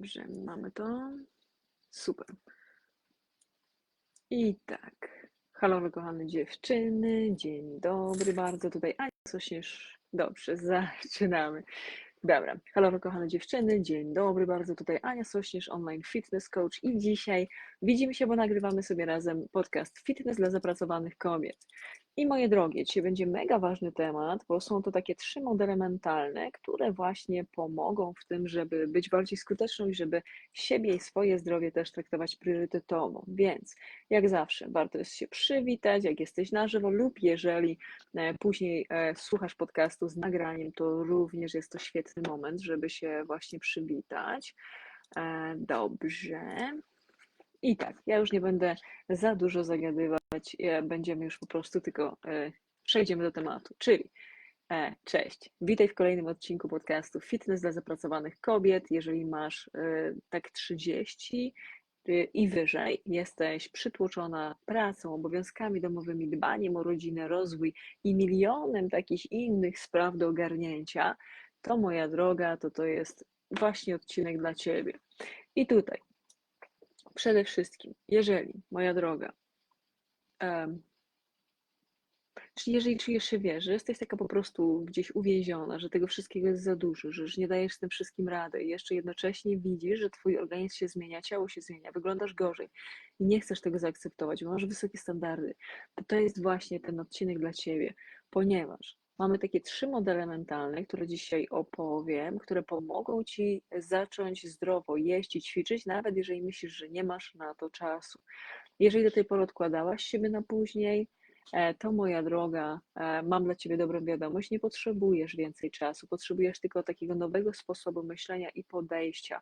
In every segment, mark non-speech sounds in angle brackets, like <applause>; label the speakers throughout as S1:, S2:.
S1: Dobrze, mamy to. Super. I tak. Halo, kochane dziewczyny. Dzień dobry bardzo. Tutaj Ania Sośnierz. Dobrze, <laughs> zaczynamy. Dobra. Halo, kochane dziewczyny. Dzień dobry bardzo. Tutaj Ania Sośnierz, online fitness coach. I dzisiaj widzimy się, bo nagrywamy sobie razem podcast Fitness dla zapracowanych kobiet. I moje drogie, dzisiaj będzie mega ważny temat, bo są to takie trzy modele mentalne, które właśnie pomogą w tym, żeby być bardziej skuteczną i żeby siebie i swoje zdrowie też traktować priorytetowo. Więc jak zawsze warto jest się przywitać, jak jesteś na żywo lub jeżeli e, później e, słuchasz podcastu z nagraniem, to również jest to świetny moment, żeby się właśnie przywitać. E, dobrze. I tak, ja już nie będę za dużo zagadywać, będziemy już po prostu tylko e, przejdziemy do tematu, czyli e, cześć, witaj w kolejnym odcinku podcastu Fitness dla zapracowanych kobiet. Jeżeli masz e, tak 30 i wyżej, jesteś przytłoczona pracą, obowiązkami domowymi, dbaniem o rodzinę, rozwój i milionem takich innych spraw do ogarnięcia, to moja droga, to to jest właśnie odcinek dla Ciebie. I tutaj Przede wszystkim, jeżeli, moja droga, um, czyli jeżeli czujesz się, wiesz, że jesteś taka po prostu gdzieś uwięziona, że tego wszystkiego jest za dużo, że już nie dajesz z tym wszystkim rady i jeszcze jednocześnie widzisz, że twój organizm się zmienia, ciało się zmienia, wyglądasz gorzej i nie chcesz tego zaakceptować, bo masz wysokie standardy, to to jest właśnie ten odcinek dla ciebie, ponieważ Mamy takie trzy modele mentalne, które dzisiaj opowiem, które pomogą Ci zacząć zdrowo jeść i ćwiczyć, nawet jeżeli myślisz, że nie masz na to czasu. Jeżeli do tej pory odkładałaś siebie na później, to moja droga, e, mam dla Ciebie dobrą wiadomość, nie potrzebujesz więcej czasu, potrzebujesz tylko takiego nowego sposobu myślenia i podejścia.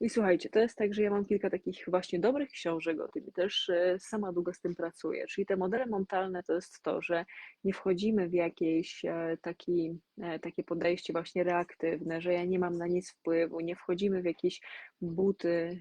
S1: I słuchajcie, to jest tak, że ja mam kilka takich właśnie dobrych książek o tym i też e, sama długo z tym pracuję. Czyli te modele mentalne to jest to, że nie wchodzimy w jakieś taki, takie podejście właśnie reaktywne, że ja nie mam na nic wpływu, nie wchodzimy w jakieś buty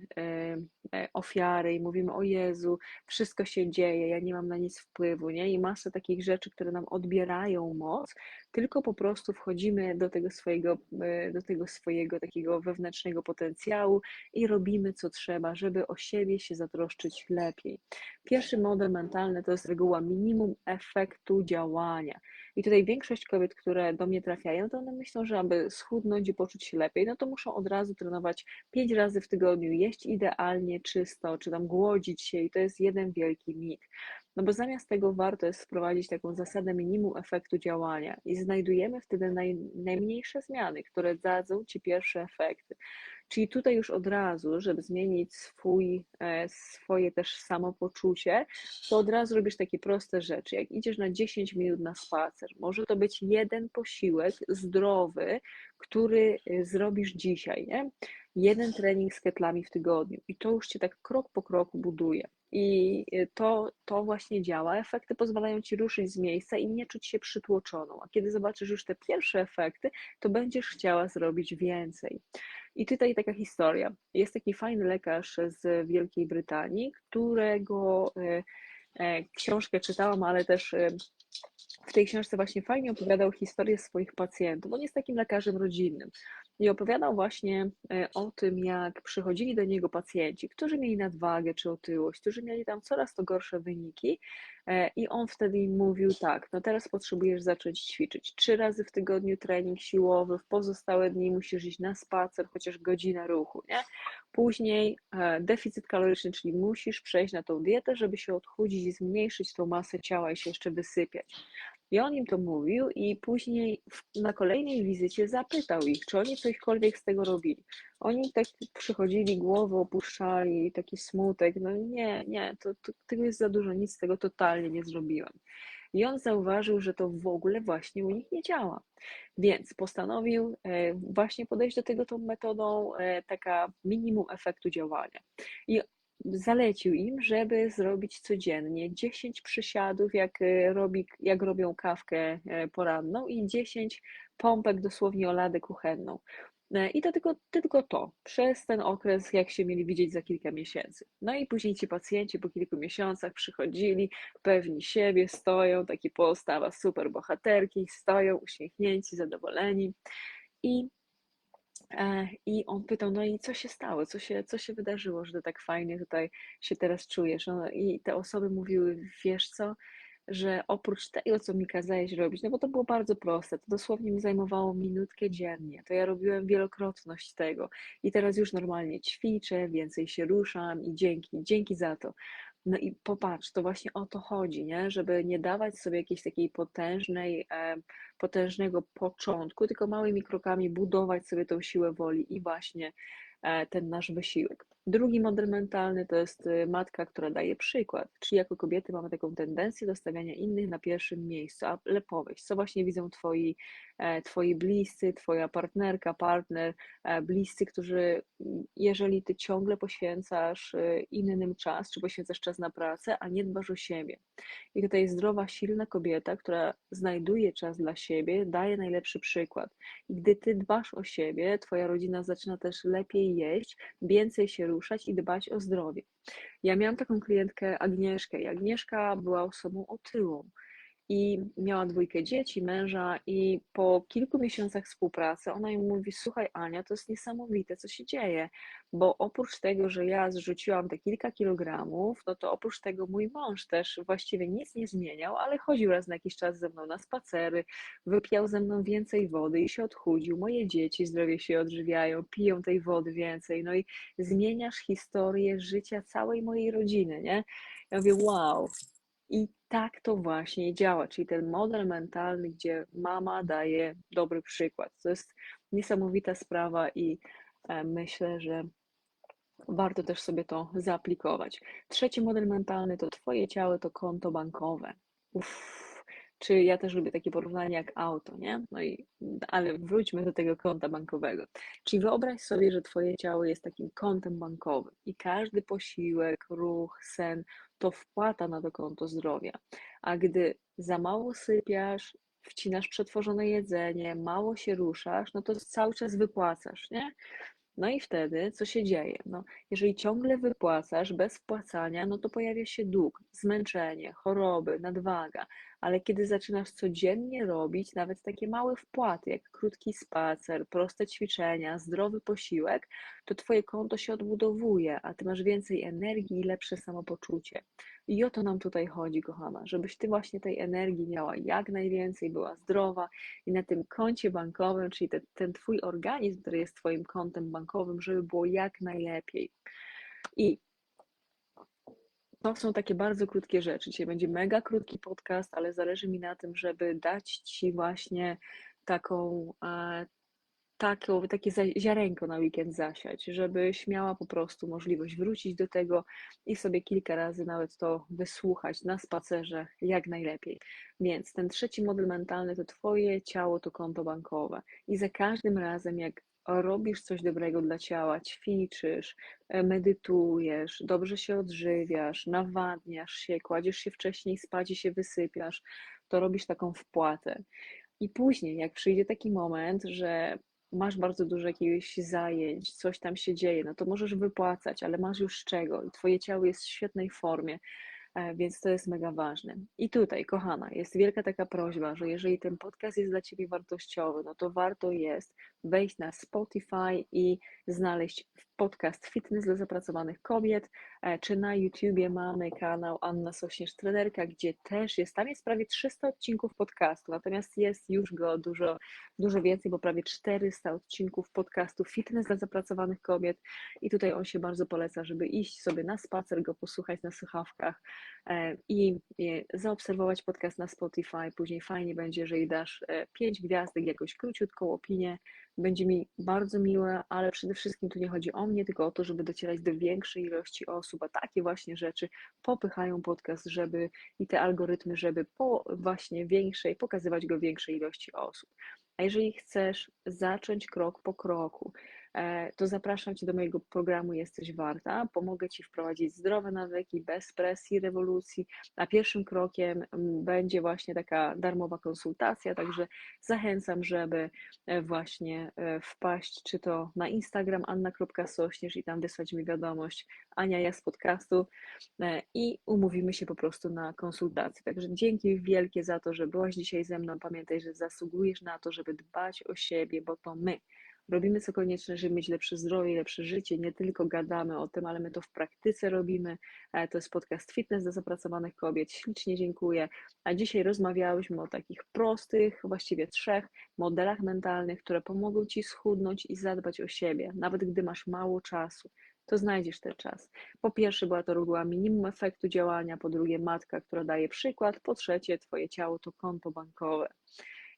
S1: ofiary i mówimy o Jezu, wszystko się dzieje, ja nie mam na nic wpływu, nie? I masę takich rzeczy, które nam odbierają moc, tylko po prostu wchodzimy do tego swojego, e, do tego swojego takiego wewnętrznego potencjału i robimy co trzeba, żeby o siebie się zatroszczyć lepiej. Pierwszy model mentalny to jest reguła minimum efektu działania. I tutaj większość kobiet, które do mnie trafiają, to one myślą, że aby schudnąć i poczuć się lepiej, no to muszą od razu trenować pięć razy w tygodniu, jeść idealnie, czysto, czy tam głodzić się i to jest jeden wielki mit. No bo zamiast tego warto jest wprowadzić taką zasadę minimum efektu działania i znajdujemy wtedy naj, najmniejsze zmiany, które dadzą Ci pierwsze efekty. Czyli tutaj już od razu, żeby zmienić swój, e, swoje też samopoczucie, to od razu robisz takie proste rzeczy. Jak idziesz na 10 minut na spacer, może to być jeden posiłek zdrowy, który e, zrobisz dzisiaj, nie? Jeden trening z ketlami w tygodniu i to już cię tak krok po kroku buduje. I y, to, to właśnie działa. Efekty pozwalają ci ruszyć z miejsca i nie czuć się przytłoczoną. A kiedy zobaczysz już te pierwsze efekty, to będziesz chciała zrobić więcej. I tutaj taka historia. Jest taki fajny lekarz z Wielkiej Brytanii, którego y, e, książkę czytałam, ale też y, w tej książce właśnie fajnie opowiadał historię swoich pacjentów. On jest takim lekarzem rodzinnym i opowiadał właśnie e, o tym, jak przychodzili do niego pacjenci, którzy mieli nadwagę czy otyłość, którzy mieli tam coraz to gorsze wyniki e, i on wtedy im mówił tak, no teraz potrzebujesz zacząć ćwiczyć trzy razy w tygodniu trening siłowy, w pozostałe dni musisz iść na spacer, chociaż godzinę ruchu, nie? Później e, deficyt kaloryczny, czyli musisz przejść na tą dietę, żeby się odchudzić i zmniejszyć tą masę ciała i się jeszcze wysypiać. I on im to mówił i później na kolejnej wizycie zapytał ich, czy oni cośkolwiek z tego robili. Oni tak przychodzili, głowę opuszczali, taki smutek, no nie, nie, to, to, tego jest za dużo, nic z tego totalnie nie zrobiłem. I on zauważył, że to w ogóle właśnie u nich nie działa. Więc postanowił e, właśnie podejść do tego tą metodą e, taka minimum efektu działania. I zalecił im, żeby zrobić codziennie 10 przysiadów, jak, e, robi, jak robią kawkę e, poranną i 10 pompek dosłownie o ladę kuchenną. E, I to tylko, tylko to, przez ten okres, jak się mieli widzieć za kilka miesięcy. No i później ci pacjenci po kilku miesiącach przychodzili, pewni siebie, stoją, taki postawa super bohaterki, stoją uśmiechnięci, zadowoleni. I I on pytał, no i co się stało, co się, co się wydarzyło, że tak fajnie tutaj się teraz czujesz? No, I te osoby mówiły, wiesz co, że oprócz tego, co mi kazałeś robić, no bo to było bardzo proste, to dosłownie mi zajmowało minutkę dziennie, to ja robiłem wielokrotność tego i teraz już normalnie ćwiczę, więcej się ruszam i dzięki, dzięki za to. No i popatrz, to właśnie o to chodzi, nie? żeby nie dawać sobie jakiejś takiej potężnej, potężnego początku, tylko małymi krokami budować sobie tą siłę woli i właśnie e, ten nasz wysiłek. Drugi model mentalny to jest y, matka, która daje przykład. Czyli jako kobiety mamy taką tendencję do stawiania innych na pierwszym miejscu, ale powieść, co właśnie widzą twoi, e, twoi bliscy, twoja partnerka, partner, e, bliscy, którzy jeżeli ty ciągle poświęcasz y, innym czas, czy poświęcasz czas na pracę, a nie dbasz o siebie. I tutaj zdrowa, silna kobieta, która znajduje czas dla siebie, daje najlepszy przykład. I gdy ty dbasz o siebie, twoja rodzina zaczyna też lepiej jeść, więcej się ruszać i dbać o zdrowie. Ja miałam taką klientkę Agnieszkę i Agnieszka była osobą otyłą i miała dwójkę dzieci, męża i po kilku miesiącach współpracy ona mi mówi, słuchaj Ania, to jest niesamowite, co się dzieje, bo oprócz tego, że ja zrzuciłam te kilka kilogramów, no to oprócz tego mój mąż też właściwie nic nie zmieniał, ale chodził raz na jakiś czas ze mną na spacery, wypiał ze mną więcej wody i się odchudził, moje dzieci zdrowie się odżywiają, piją tej wody więcej, no i zmieniasz historię życia całej mojej rodziny, nie? Ja mówię, wow, i tak to właśnie działa, czyli ten model mentalny, gdzie mama daje dobry przykład. To jest niesamowita sprawa i e, myślę, że warto też sobie to zaaplikować. Trzeci model mentalny to Twoje ciało to konto bankowe. Uff czy ja też lubię takie porównanie jak auto, nie? No i, ale wróćmy do tego konta bankowego. Czyli wyobraź sobie, że Twoje ciało jest takim kontem bankowym i każdy posiłek, ruch, sen to wpłata na to konto zdrowia. A gdy za mało sypiasz, wcinasz przetworzone jedzenie, mało się ruszasz, no to cały czas wypłacasz, nie? No i wtedy co się dzieje? No, jeżeli ciągle wypłacasz bez wpłacania, no to pojawia się dług, zmęczenie, choroby, nadwaga, ale kiedy zaczynasz codziennie robić nawet takie małe wpłaty, jak krótki spacer, proste ćwiczenia, zdrowy posiłek, to twoje konto się odbudowuje, a ty masz więcej energii i lepsze samopoczucie. I o to nam tutaj chodzi, kochana, żebyś ty właśnie tej energii miała jak najwięcej, była zdrowa i na tym koncie bankowym, czyli ten, ten twój organizm, który jest twoim kontem bankowym, żeby było jak najlepiej. I to są takie bardzo krótkie rzeczy. Dzisiaj będzie mega krótki podcast, ale zależy mi na tym, żeby dać Ci właśnie taką, e, taką, takie ziarenko na weekend zasiać, żebyś miała po prostu możliwość wrócić do tego i sobie kilka razy nawet to wysłuchać na spacerze jak najlepiej. Więc ten trzeci model mentalny to Twoje ciało to konto bankowe i za każdym razem jak robisz coś dobrego dla ciała, ćwiczysz, e, medytujesz, dobrze się odżywiasz, nawadniasz się, kładziesz się wcześniej spać i się wysypiasz, to robisz taką wpłatę. I później, jak przyjdzie taki moment, że masz bardzo dużo jakichś zajęć, coś tam się dzieje, no to możesz wypłacać, ale masz już czego i twoje ciało jest w świetnej formie, więc to jest mega ważne. I tutaj, kochana, jest wielka taka prośba, że jeżeli ten podcast jest dla Ciebie wartościowy, no to warto jest wejść na Spotify i znaleźć podcast Fitness dla zapracowanych kobiet, e, czy na YouTubie mamy kanał Anna Sośnierz Trenerka, gdzie też jest, tam jest prawie 300 odcinków podcastu, natomiast jest już go dużo, dużo więcej, bo prawie 400 odcinków podcastu Fitness dla zapracowanych kobiet. I tutaj on się bardzo poleca, żeby iść sobie na spacer, go posłuchać na słuchawkach e, i zaobserwować podcast na Spotify, później fajnie będzie, jeżeli dasz 5 e, gwiazdek, jakąś króciutką opinię, będzie mi bardzo miłe, ale przede wszystkim tu nie chodzi o mnie, tylko o to, żeby docierać do większej ilości osób, a takie właśnie rzeczy popychają podcast, żeby i te algorytmy, żeby po właśnie większej, pokazywać go większej ilości osób. A jeżeli chcesz zacząć krok po kroku, to zapraszam Cię do mojego programu Jesteś Warta. Pomogę Ci wprowadzić zdrowe nawyki bez presji, rewolucji. A pierwszym krokiem będzie właśnie taka darmowa konsultacja, także zachęcam, żeby e, właśnie e, wpaść czy to na Instagram anna.sośnierz i tam wysłać mi wiadomość Ania, ja z podcastu i umówimy się po prostu na konsultację. Także dzięki wielkie za to, że byłaś dzisiaj ze mną. Pamiętaj, że zasługujesz na to, żeby dbać o siebie, bo to my Robimy co konieczne, żeby mieć lepsze zdrowie, lepsze życie. Nie tylko gadamy o tym, ale my to w praktyce robimy. E, To jest podcast Fitness dla zapracowanych kobiet. Ślicznie dziękuję. A dzisiaj rozmawiałyśmy o takich prostych, właściwie trzech modelach mentalnych, które pomogą Ci schudnąć i zadbać o siebie, nawet gdy masz mało czasu to znajdziesz ten czas. Po pierwsze, była to reguła minimum efektu działania, po drugie, matka, która daje przykład, po trzecie, Twoje ciało to konto bankowe.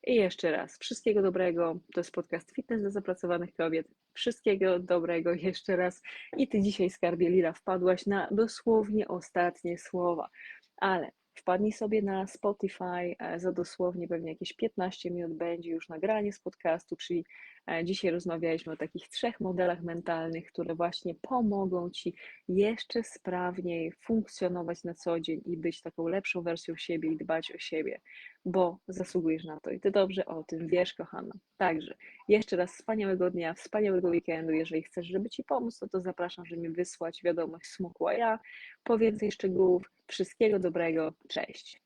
S1: I jeszcze raz, wszystkiego dobrego. To jest podcast Fitness dla zapracowanych kobiet. Wszystkiego dobrego jeszcze raz. I Ty dzisiaj, skarbie Lila, wpadłaś na dosłownie ostatnie słowa. Ale wpadnij sobie na Spotify, e, za dosłownie pewnie jakieś 15 minut będzie już nagranie z podcastu, czyli e, dzisiaj rozmawialiśmy o takich trzech modelach mentalnych, które właśnie pomogą Ci jeszcze sprawniej funkcjonować na co dzień i być taką lepszą wersją siebie i dbać o siebie, bo zasługujesz na to i Ty dobrze o tym wiesz, kochana. Także jeszcze raz wspaniałego dnia, wspaniałego weekendu. Jeżeli chcesz, żeby Ci pomóc, to, to zapraszam, żeby mi wysłać wiadomość smukła ja po więcej szczegółów. Wszystkiego dobrego, cześć.